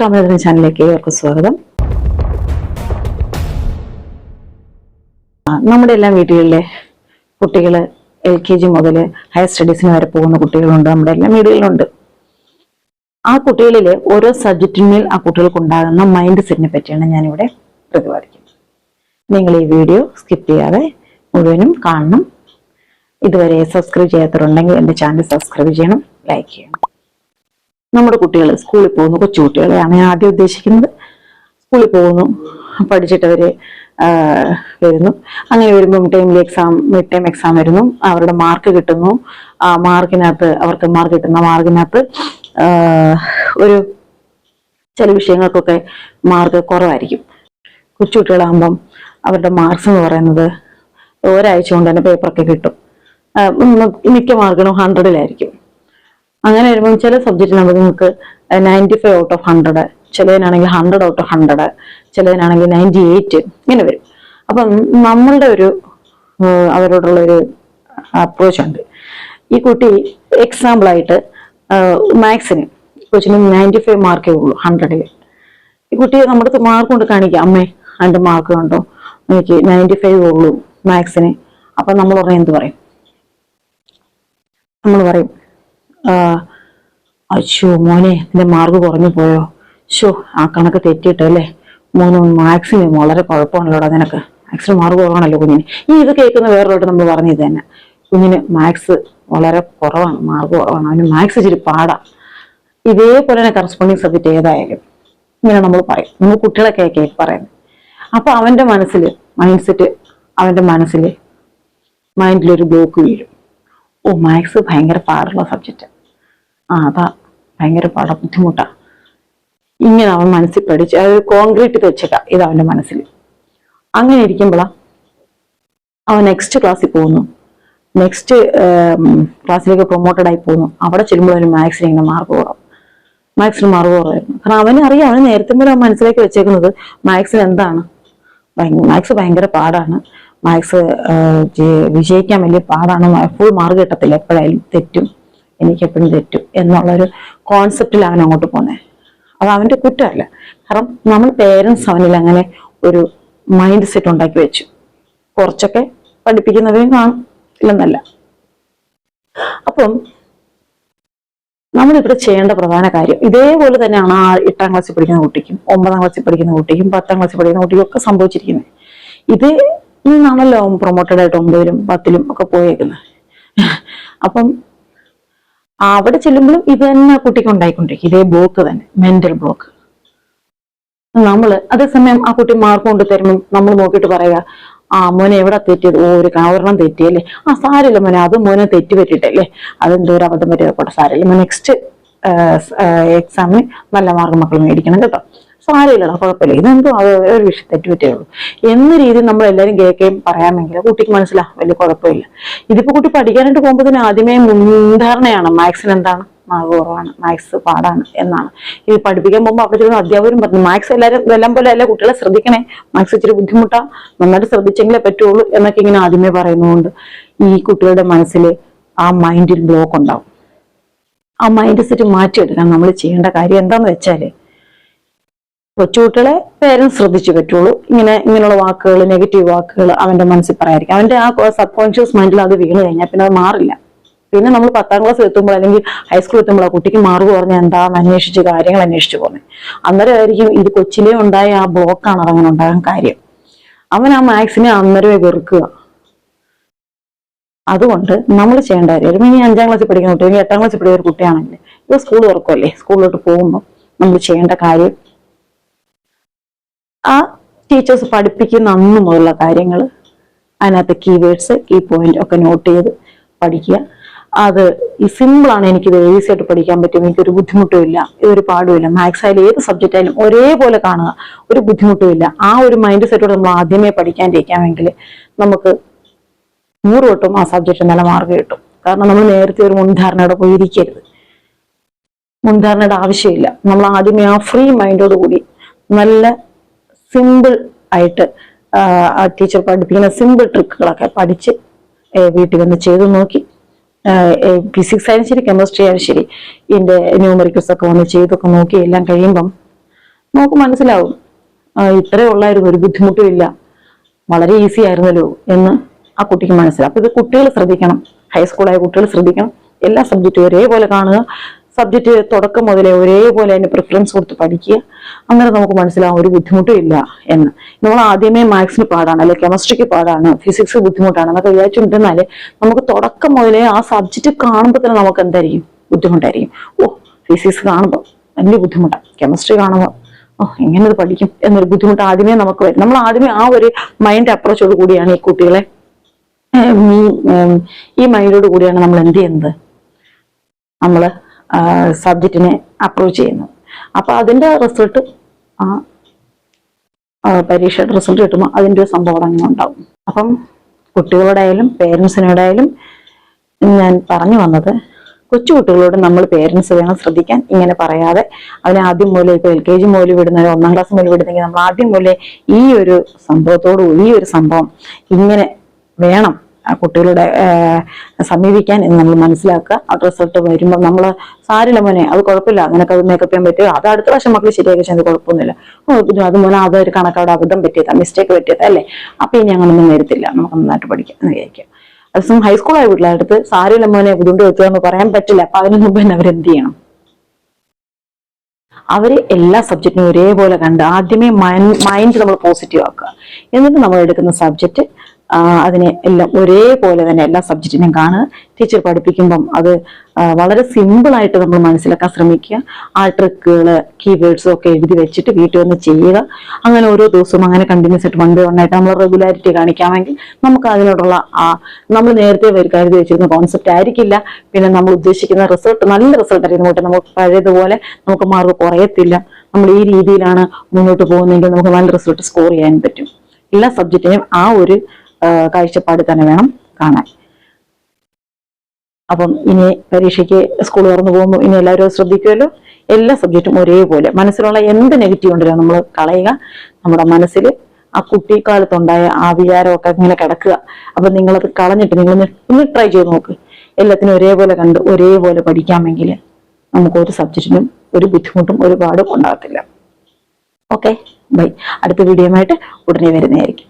കാമേന്ദ്രൻ ചാനലിലേക്ക് ഏവർക്കും സ്വാഗതം. നമ്മുടെ എല്ലാ വീടുകളിലെ കുട്ടികൾ എൽ കെ ജി മുതൽ ഹയർ സ്റ്റഡീസിന് വരെ പോകുന്ന കുട്ടികളുണ്ട് നമ്മുടെ എല്ലാ വീടുകളിലുണ്ട്. ആ കുട്ടികളിലെ ഓരോ സബ്ജക്റ്റിന്മേൽ ആ കുട്ടികൾക്ക് ഉണ്ടാകുന്ന മൈൻഡ് സെറ്റിനെ പറ്റിയാണ് ഞാനിവിടെ പ്രതിപാദിക്കുന്നത്. നിങ്ങൾ ഈ വീഡിയോ സ്കിപ്പ് ചെയ്യാതെ മുഴുവനും കാണണം. ഇതുവരെ സബ്സ്ക്രൈബ് ചെയ്യാത്തവരുണ്ടെങ്കിൽ എന്റെ ചാനൽ സബ്സ്ക്രൈബ് ചെയ്യണം ലൈക്ക് ചെയ്യണം. നമ്മുടെ കുട്ടികൾ സ്കൂളിൽ പോകുന്നു. കൊച്ചു കുട്ടികളെയാണ് ഞാൻ ആദ്യം ഉദ്ദേശിക്കുന്നത്. സ്കൂളിൽ പോകുന്നു. പഠിച്ചിട്ട് അവർ വരുന്നു. അങ്ങനെ വരുമ്പോൾ ടൈമിൽ എക്സാം മിഡ് ടൈം എക്സാം വരുന്നു. അവരുടെ മാർക്ക് കിട്ടുന്നു. ആ മാർക്കിനകത്ത് അവർക്ക് മാർക്ക് കിട്ടുന്ന മാർക്കിനകത്ത് ഒരു ചില വിഷയങ്ങൾക്കൊക്കെ മാർക്ക് കുറവായിരിക്കും. കൊച്ചു കൊച്ചുകുട്ടികളാകുമ്പം അവരുടെ മാർക്സ് എന്ന് പറയുന്നത് ഒരാഴ്ച കൊണ്ട് തന്നെ പേപ്പറൊക്കെ കിട്ടും. മിക്ക മാർക്കിനും ഹൺഡ്രഡിലായിരിക്കും അങ്ങനെ വരുമ്പോൾ ചില സബ്ജക്റ്റ് നമുക്ക് ninety five out of hundred ചിലതിനാണെങ്കിൽ hundred out of hundred ചിലതിനാണെങ്കിൽ നയന്റി എയ്റ്റ് ഇങ്ങനെ വരും. അപ്പം നമ്മളുടെ ഒരു അവരോടുള്ള ഒരു അപ്രോച്ച് ഉണ്ട്. ഈ കുട്ടി എക്സാമ്പിളായിട്ട് മാത്സിന് കൊച്ചിന് നയന്റി ഫൈവ് മാർക്കേ ഉള്ളൂ ഹൺഡ്രഡിൽ ഈ കുട്ടിയെ നമ്മുടെ അടുത്ത് മാർക്ക് കൊണ്ട് കാണിക്കാം അമ്മേ അതിന്റെ മാർക്ക് കണ്ടോ? എനിക്ക് നയന്റി ഫൈവ് ഉള്ളൂ മാത്സിന്. അപ്പം നമ്മൾ പറയും എന്ത് പറയും? നമ്മൾ പറയും അശ്ശോ മോനെ എന്റെ മാർക്ക് കുറഞ്ഞു പോയോ? ഷോ ആ കണക്ക് തെറ്റിയിട്ടല്ലേ മോന് മാക്സിമം വളരെ കുഴപ്പമാണല്ലോടാ നിനക്ക്. മാക്സിന് മാർക്ക് കുറവാണല്ലോ കുഞ്ഞിന്. ഈ ഇത് കേൾക്കുന്ന വേറൊരു നമ്മൾ പറഞ്ഞു ഇത് തന്നെ. കുഞ്ഞിന് മാത്സ് വളരെ കുറവാണ് മാർക്ക് കുറവാണ്. അവന് മാത്സ് ഇച്ചിരി പാടാ. ഇതേപോലെ തന്നെ കറസ്പോണ്ടിങ് സബ്ജക്റ്റ് ഏതായാലും ഇങ്ങനെ നമ്മൾ പറയും. നമ്മൾ കുട്ടികളൊക്കെ കേക്ക് പറയുന്നത്. അപ്പൊ അവന്റെ മനസ്സിൽ മൈൻഡ് സെറ്റ് അവന്റെ മനസ്സിൽ മൈൻഡിലൊരു ബ്ലോക്ക് വീഴും. ഓ മാത്സ് ഭയങ്കര പാടുള്ള സബ്ജക്റ്റ് ആ അതാ. ഭയങ്കര പാട ബുദ്ധിമുട്ടാ. ഇങ്ങനെ അവൻ മനസ്സിൽ പഠിച്ചു അതായത് കോൺക്രീറ്റ് വെച്ചിട്ടാ ഇത് അവന്റെ മനസ്സിൽ. അങ്ങനെ ഇരിക്കുമ്പോഴാ അവൻ നെക്സ്റ്റ് ക്ലാസ്സിൽ പോകുന്നു. നെക്സ്റ്റ് ക്ലാസ്സിലേക്ക് പ്രൊമോട്ടഡ് ആയി പോകുന്നു. അവിടെ ചെല്ലുമ്പോൾ അവന് മാത്സിന് ഇങ്ങനെ മാർക്ക് കുറവ്. മാത്സിന് മാർക്ക് കുറവായിരുന്നു. കാരണം അവന് അറിയാം അവന് നേരത്തെ മുതൽ അവൻ മനസ്സിലേക്ക് വെച്ചേക്കുന്നത് മാത്സിന് എന്താണ്. മാത്സ് ഭയങ്കര പാടാണ്. മാത്സ് വിജയിക്കാൻ വലിയ പാടാണ്. ഫുൾ മാർക്ക് കിട്ടത്തില്ല എപ്പോഴായാലും തെറ്റും. എനിക്ക് എപ്പോഴും തെറ്റും എന്നുള്ളൊരു കോൺസെപ്റ്റിൽ അവൻ അങ്ങോട്ട് പോന്നെ. അത് അവന്റെ കുറ്റമല്ല. കാരണം നമ്മൾ പേരൻസ് അവനിൽ അങ്ങനെ ഒരു മൈൻഡ് സെറ്റ് ഉണ്ടാക്കി വെച്ചു. കുറച്ചൊക്കെ പഠിപ്പിക്കുന്നവരും കാണും. ഇല്ലെന്നല്ല. അപ്പം നമ്മളിവിടെ ചെയ്യേണ്ട പ്രധാന കാര്യം ഇതേപോലെ തന്നെയാണ് ആ എട്ടാം ക്ലാസ്സിൽ പഠിക്കുന്ന കുട്ടിക്കും ഒമ്പതാം ക്ലാസ്സിൽ പഠിക്കുന്ന കുട്ടിക്കും പത്താം ക്ലാസ്സിൽ പഠിക്കുന്ന കുട്ടിക്കും ഒക്കെ സംഭവിച്ചിരിക്കുന്നത്. ഇത് നിന്നാണല്ലോ പ്രൊമോട്ടഡ് ആയിട്ട് ഒമ്പതിലും പത്തിലും ഒക്കെ പോയേക്കുന്നത്. അപ്പം അവിടെ ചെല്ലുമ്പോഴും ഇത് തന്നെ കുട്ടിക്ക് ഉണ്ടായിക്കൊണ്ടിരിക്കും. ഇതേ ബ്ലോക്ക് തന്നെ മെന്റൽ ബ്ലോക്ക് നമ്മൾ അതേസമയം ആ കുട്ടി മാർക്ക് കൊണ്ട് തരുമ്പോൾ നമ്മൾ നോക്കിയിട്ട് പറയുക ആ മോനെ എവിടെ തെറ്റിയത്? ഓ ഒരു ഒരെണ്ണം തെറ്റിയല്ലേ ആ സാരില്ല മോനെ അത് മോനെ തെറ്റി പറ്റിയിട്ടല്ലേ അതെന്തോ ഒരു അബദ്ധം പറ്റിയപ്പോട്ടെ സാരില്ല നെക്സ്റ്റ് എക്സാമിന് നല്ല മാർക്ക് മക്കൾ മേടിക്കണം കേട്ടോ. സാരമില്ലടാ കുഴപ്പമില്ല. ഇതെന്തോ ഒരു വിഷയം തെറ്റുപറ്റേ ഉള്ളൂ. എന്ന രീതിയിൽ നമ്മൾ എല്ലാവരും കേൾക്കുകയും പറയാമെങ്കിൽ കുട്ടിക്ക് മനസ്സിലാ വലിയ കുഴപ്പമില്ല. ഇതിപ്പോ കുട്ടി പഠിക്കാനായിട്ട് പോകുമ്പോൾ ആദ്യമേ മുൻധാരണയാണ് മാത്സിന് എന്താണ്? മാർക്ക് കുറവാണ് മാത്സ് പാടാണ് എന്നാണ്. ഇത് പഠിപ്പിക്കാൻ പോകുമ്പോൾ അവിടെ ചെല്ലുന്ന അധ്യാപകരും പറഞ്ഞു മാത്സ് എല്ലാവരും എല്ലാം പോലെ അല്ല കുട്ടികളെ ശ്രദ്ധിക്കണേ? മാത്സ് ഇച്ചിരി ബുദ്ധിമുട്ടാ നന്നായിട്ട് ശ്രദ്ധിച്ചെങ്കിലേ പറ്റുള്ളൂ എന്നൊക്കെ ഇങ്ങനെ ആദ്യമേ പറയുന്നതുകൊണ്ട് ഈ കുട്ടികളുടെ മനസ്സിൽ ആ മൈൻഡിൽ ബ്ലോക്ക് ഉണ്ടാവും. ആ മൈൻഡ് സെറ്റ് മാറ്റിയെടുക്കാൻ നമ്മൾ ചെയ്യേണ്ട കാര്യം എന്താണെന്ന് വെച്ചാൽ കൊച്ചുകുട്ടികളെ പേരൻസ് ശ്രദ്ധിച്ചു പറ്റുള്ളൂ. ഇങ്ങനെ ഇങ്ങനെയുള്ള വാക്കുകൾ നെഗറ്റീവ് വാക്കുകൾ അവന്റെ മനസ്സിൽ പറയായിരിക്കും അവന്റെ ആ സബ് കോൺഷ്യസ് മൈൻഡിൽ അത് വീണ് കഴിഞ്ഞാൽ പിന്നെ അത് മാറില്ല. പിന്നെ നമ്മൾ പത്താം ക്ലാസ് എത്തുമ്പോൾ അല്ലെങ്കിൽ ഹൈസ്കൂൾ എത്തുമ്പോൾ ആ കുട്ടിക്ക് മാർക്ക് പറഞ്ഞ് എന്താന്ന് അന്വേഷിച്ച് കാര്യങ്ങൾ അന്വേഷിച്ച് പോകുന്നത് അന്നേരം ആയിരിക്കും ഇത് കൊച്ചിലേ ഉണ്ടായ ആ ബ്ലോക്കാണ് അതങ്ങനെ ഉണ്ടാകാൻ കാര്യം. അവൻ ആ മാത്സിനെ അന്നേരമേ വെറുക്കുക. അതുകൊണ്ട് നമ്മൾ ചെയ്യേണ്ട കാര്യം ഇനി അഞ്ചാം ക്ലാസ്സിൽ പഠിക്കുന്ന കുട്ടി അല്ലെങ്കിൽ എട്ടാം ക്ലാസ്സിൽ പഠിക്കുന്ന ഒരു കുട്ടിയാണെങ്കിൽ ഇപ്പൊ സ്കൂൾ തുറക്കുമല്ലേ സ്കൂളിലോട്ട് പോകുമ്പോൾ നമ്മൾ ചെയ്യേണ്ട കാര്യം ആ ടീച്ചേഴ്സ് പഠിപ്പിക്കുന്ന അന്ന് മുതലുള്ള കാര്യങ്ങൾ അതിനകത്ത് കീവേഡ്സ് കീ പോയിന്റ് ഒക്കെ നോട്ട് ചെയ്ത് പഠിക്കുക. അത് ഈ സിമ്പിളാണ് എനിക്കിത് ഈസി ആയിട്ട് പഠിക്കാൻ പറ്റും. എനിക്കൊരു ബുദ്ധിമുട്ടും ഇല്ല. ഇതൊരു പാടുമില്ല മാത്സ് ആയാലും ഏത് സബ്ജക്റ്റ് ആയാലും ഒരേപോലെ കാണുക. ഒരു ബുദ്ധിമുട്ടും ഇല്ല. ആ ഒരു മൈൻഡ് സെറ്റോട് നമ്മൾ ആദ്യമേ പഠിക്കാണ്ടിരിക്കാമെങ്കിൽ നമുക്ക് നൂറ് തൊട്ടും ആ സബ്ജക്റ്റ് നല്ല മാർക്ക് കിട്ടും. കാരണം നമ്മൾ നേരത്തെ ഒരു മുൻധാരണയോടെ പോയി ഇരിക്കരുത് മുൻധാരണയുടെ ആവശ്യമില്ല. നമ്മൾ ആദ്യമേ ആ ഫ്രീ മൈൻഡോട് കൂടി നല്ല സിമ്പിൾ ആയിട്ട് ആ, ടീച്ചർ പഠിപ്പിക്കുന്ന സിമ്പിൾ ട്രിക്കുകളൊക്കെ പഠിച്ച് വീട്ടിൽ വന്ന് ചെയ്തു നോക്കി. ഫിസിക്സ് ആയാലും ശരി കെമിസ്ട്രി ആയാലും ശരി ഇതിന്റെ ന്യൂമറിക്കൽസ് ഒക്കെ വന്ന് ചെയ്തൊക്കെ നോക്കി എല്ലാം കഴിയുമ്പം നമുക്ക് മനസ്സിലാവും ഇത്രയേ ഇത്രേ ഉള്ളായിരുന്നു ഒരു ബുദ്ധിമുട്ടും ഇല്ല വളരെ ഈസി ആയിരുന്നല്ലോ എന്ന് ആ കുട്ടിക്ക് മനസ്സിലാവും. അപ്പോൾ ഇത് കുട്ടികൾ ശ്രദ്ധിക്കണം ഹൈസ്കൂളായ കുട്ടികൾ ശ്രദ്ധിക്കണം എല്ലാ സബ്ജക്റ്റും ഒരേപോലെ കാണുക സബ്ജക്റ്റ് തുടക്കം മുതലേ ഒരേപോലെ അതിന് പ്രിഫറൻസ് കൊടുത്ത് പഠിക്കുക. അന്നേരം നമുക്ക് മനസ്സിലാവും ഒരു ബുദ്ധിമുട്ടും ഇല്ല എന്ന്. നമ്മൾ ആദ്യമേ മാത്സിന് പാടാണ് അല്ലെ കെമിസ്ട്രിക്ക് പാടാണ് ഫിസിക്സ് ബുദ്ധിമുട്ടാണ് എന്നൊക്കെ വിചാരിച്ചുകൊണ്ടിരുന്നാൽ നമുക്ക് തുടക്കം മുതലേ ആ സബ്ജക്റ്റ് കാണുമ്പോൾ തന്നെ നമുക്ക് എന്തായിരിക്കും? ബുദ്ധിമുട്ടായിരിക്കും. ഓ ഫിസിക്സ് കാണുമ്പോൾ വലിയ ബുദ്ധിമുട്ടാണ്. കെമിസ്ട്രി കാണുമ്പോൾ ഓ എങ്ങനെ ഇത് പഠിക്കും എന്നൊരു ബുദ്ധിമുട്ട് ആദ്യമേ നമുക്ക് വരും. നമ്മൾ ആദ്യമേ ആ ഒരു മൈൻഡ് അപ്രോച്ചോട് കൂടിയാണ് ഈ കുട്ടികളെ. ഈ ഈ മൈൻഡോട് കൂടിയാണ് നമ്മൾ എന്ത് ചെയ്യുന്നത്? നമ്മൾ സബ്ജക്റ്റിനെ അപ്രൂവ് ചെയ്യുന്നത് അപ്പൊ അതിന്റെ റിസൾട്ട് ആ പരീക്ഷയുടെ റിസൾട്ട് കിട്ടുമ്പോൾ അതിന്റെ ഒരു സംഭവം അങ്ങനെ ഉണ്ടാവും. അപ്പം കുട്ടികളോടായാലും പേരൻസിനോടായാലും ഞാൻ പറഞ്ഞു വന്നത് കൊച്ചു കുട്ടികളോട് നമ്മൾ പേരൻസ് വേണം ശ്രദ്ധിക്കാൻ ഇങ്ങനെ പറയാതെ അതിനെ ആദ്യം മൂലം ഇപ്പൊ എൽ കെ ജി മുതൽ വിടുന്ന ഒന്നാം ക്ലാസ് മുതൽ വിടുന്നെങ്കിൽ നമ്മൾ ആദ്യം മൂലം ഈ ഒരു സംഭവത്തോടു ഈ ഒരു സംഭവം ഇങ്ങനെ വേണം ആ കുട്ടികളുടെ സമീപിക്കാൻ എന്ന് നമ്മൾ മനസ്സിലാക്കുക. ആ റിസൾട്ട് വരുമ്പോൾ നമ്മൾ സാരില്ല മോനെ അത് കുഴപ്പമില്ല. നിനക്ക് അത് മേക്കപ്പ് ചെയ്യാൻ പറ്റുമോ അത് അടുത്ത വർഷം മക്കൾ ശരിയാക്കി അത് കുഴപ്പമൊന്നുമില്ല. അത് മോനെ അതൊരു കണക്കവിടെ അബദ്ധം പറ്റിയതാ മിസ്റ്റേക്ക് പറ്റിയതാ അല്ലേ? അപ്പൊ ഇനി അങ്ങനൊന്നും വരുത്തില്ല. നമുക്ക് നന്നായിട്ട് പഠിക്കാം എന്ന് വിചാരിക്കാം അതേസമയം ഹൈസ്കൂളായ വീട്ടിലടുത്ത് സാരില്ല മോനെ ബുദ്ധിമുട്ട് എന്ന് പറയാൻ പറ്റില്ല. അപ്പൊ അതിന് മുമ്പ് തന്നെ അവരെന്ത് ചെയ്യണം? അവരെ എല്ലാ സബ്ജക്റ്റിനും ഒരേപോലെ കണ്ട് ആദ്യമേ മൈൻഡ് നമ്മൾ പോസിറ്റീവ് ആക്കുക. എന്നിട്ട് നമ്മൾ എടുക്കുന്ന സബ്ജക്റ്റ് അതിനെ എല്ലാം ഒരേപോലെ തന്നെ എല്ലാ സബ്ജക്റ്റിനെയും കാണുക. ടീച്ചർ പഠിപ്പിക്കുമ്പം അത് വളരെ സിമ്പിളായിട്ട് നമ്മൾ മനസ്സിലാക്കാൻ ശ്രമിക്കുക. ആ ട്രിക്കുകൾ കീവേഡ്സും ഒക്കെ എഴുതി വെച്ചിട്ട് വീട്ടിൽ വന്ന് ചെയ്യുക. അങ്ങനെ ഓരോ ദിവസവും അങ്ങനെ കണ്ടിന്യൂസ് ആയിട്ട് വൺ ബൈ വൺ ആയിട്ട് നമ്മൾ റെഗുലാരിറ്റി കാണിക്കാമെങ്കിൽ നമുക്ക് അതിനോടുള്ള ആ നമ്മൾ നേരത്തെ കരുതി വെച്ചിരുന്ന കോൺസെപ്റ്റ് ആയിരിക്കില്ല. പിന്നെ നമ്മൾ ഉദ്ദേശിക്കുന്ന റിസൾട്ട് നല്ല റിസൾട്ട് ആയിരുന്നു നമുക്ക് പഴയതുപോലെ നമുക്ക് മാർക്ക് കുറയത്തില്ല. നമ്മൾ ഈ രീതിയിലാണ് മുന്നോട്ട് പോകുന്നതെങ്കിൽ നമുക്ക് നല്ല റിസൾട്ട് സ്കോർ ചെയ്യാൻ പറ്റും. എല്ലാ സബ്ജക്റ്റിനും ആ ഒരു കാഴ്ചപ്പാട് തന്നെ വേണം കാണാൻ. അപ്പം ഇനി പരീക്ഷയ്ക്ക് സ്കൂൾ തുറന്നു പോകുമ്പോൾ ഇനി എല്ലാവരും ശ്രദ്ധിക്കുമല്ലോ. എല്ലാ സബ്ജക്റ്റും ഒരേപോലെ. മനസ്സിലുള്ള എന്ത് നെഗറ്റീവ് ഉണ്ടല്ലോ നമ്മൾ കളയുക? നമ്മുടെ മനസ്സിൽ ആ കുട്ടിക്കാലത്തുണ്ടായ ആ വിചാരമൊക്കെ ഇങ്ങനെ കിടക്കുക. അപ്പൊ നിങ്ങളത് കളഞ്ഞിട്ട് നിങ്ങൾ ഒന്ന് ട്രൈ ചെയ്ത് നോക്ക്. എല്ലാത്തിനും ഒരേപോലെ കണ്ട് ഒരേപോലെ പഠിക്കാമെങ്കിൽ നമുക്ക് ഒരു സബ്ജക്റ്റിനും ഒരു ബുദ്ധിമുട്ടും ഒരുപാടും ഉണ്ടാകത്തില്ല. ഓക്കെ ബൈ അടുത്ത വീഡിയോയുമായിട്ട് ഉടനെ വരുന്നതായിരിക്കും.